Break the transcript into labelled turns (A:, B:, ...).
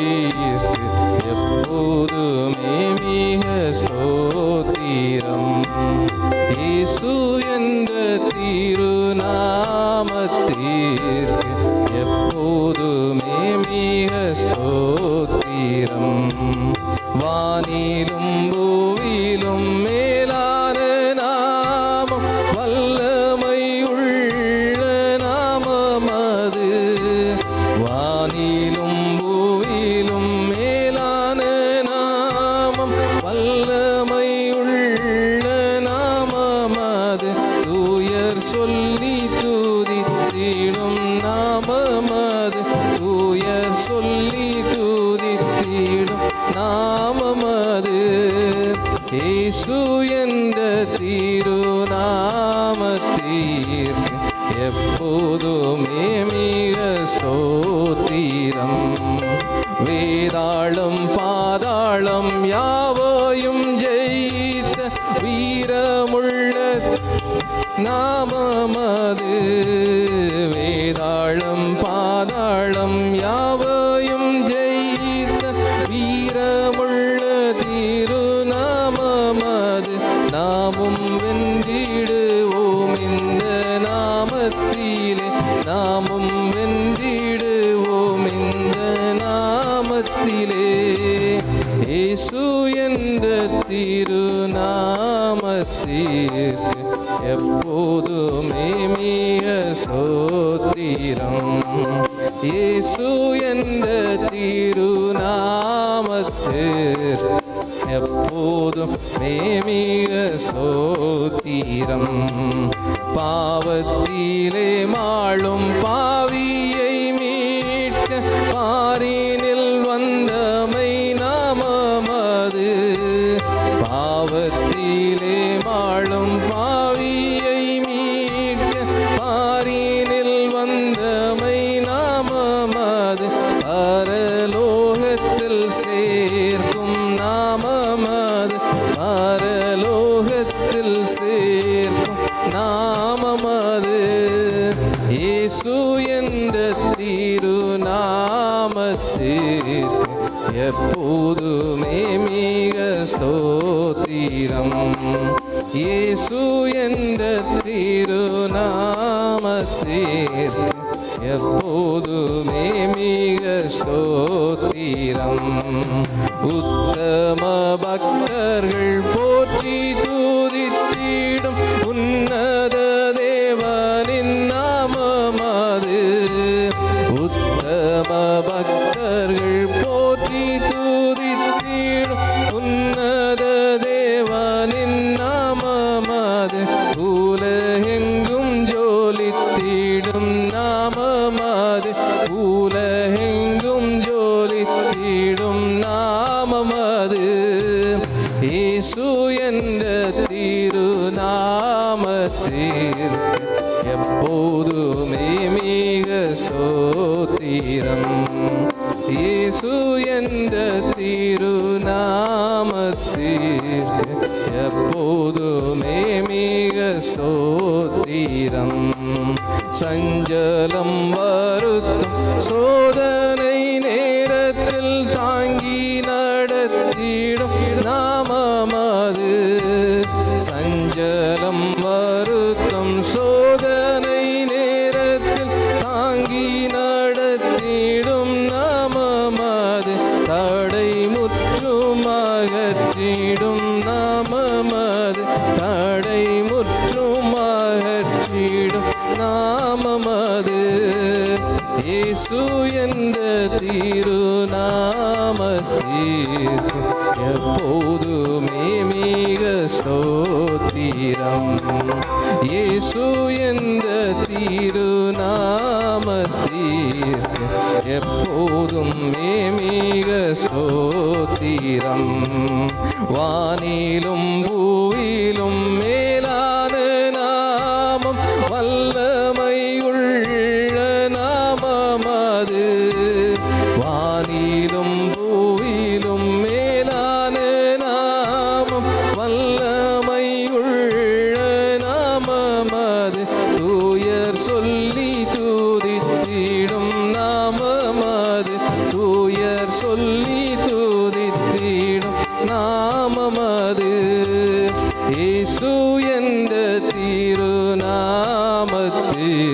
A: நீர்க்கு எப்போதுமே மிக ஸ்தோத்திரம். இயேசு என்ற திருநாமத்தீர்க்கு எப்போதுமே மிக ஸ்தோத்திரம். வானிலும் பூ எப்போதுமே மிக ஸ்தோத்திரம் வேதாளம் பாதாளம் யாவையும் ஜெயித்த வீரமுள்ள நாமமது வேதாளம் பாதாளம் எப்போதுமே மிக சோத்திரம். இயேசு என்ற திருநாமத்தில் எப்போதும் மேமிக சோத்திரம். பாவத்திலே மாளும் பாவிய சேர்க்கும் நாமமது இயேசு என்ற திருநாமத்திற்கு எப்போதுமே மிக ஸ்தோத்திரம். இயேசு என்ற திருநாமத்திற்கு எப்போதுமே மிக ஸ்தோத்திரம். உத்தம பக்த சோத்திரம் இயேசு என்ற திருநாமத்தீர் எப்போதுமே மிக ஸ்தோத்திரம். சஞ்சலம் வருத்தம் சோதனை நேரத்தில் தாங்கி நடத்திடும் நாமமது சஞ்சலம் நாமமது இயேசு என்ற திருநாமத்திற்கு எப்போதுமே மிக ஸ்தோத்திரம். இயேசு என்ற திருநாமத்திற்கு எப்போதும் மே மிக ஸ்தோத்திரம். வானிலும் பூவிலும் மே வானிலும் பூவிலும் மேலான நாமம் வல்லமையுள்ள நாமமது. தூயர் சொல்லி தூதித்திடும் நாமமது. தூயர் சொல்லி தூதித்திடும் நாமமது. இயேசு என்ற திருநாமத்தில்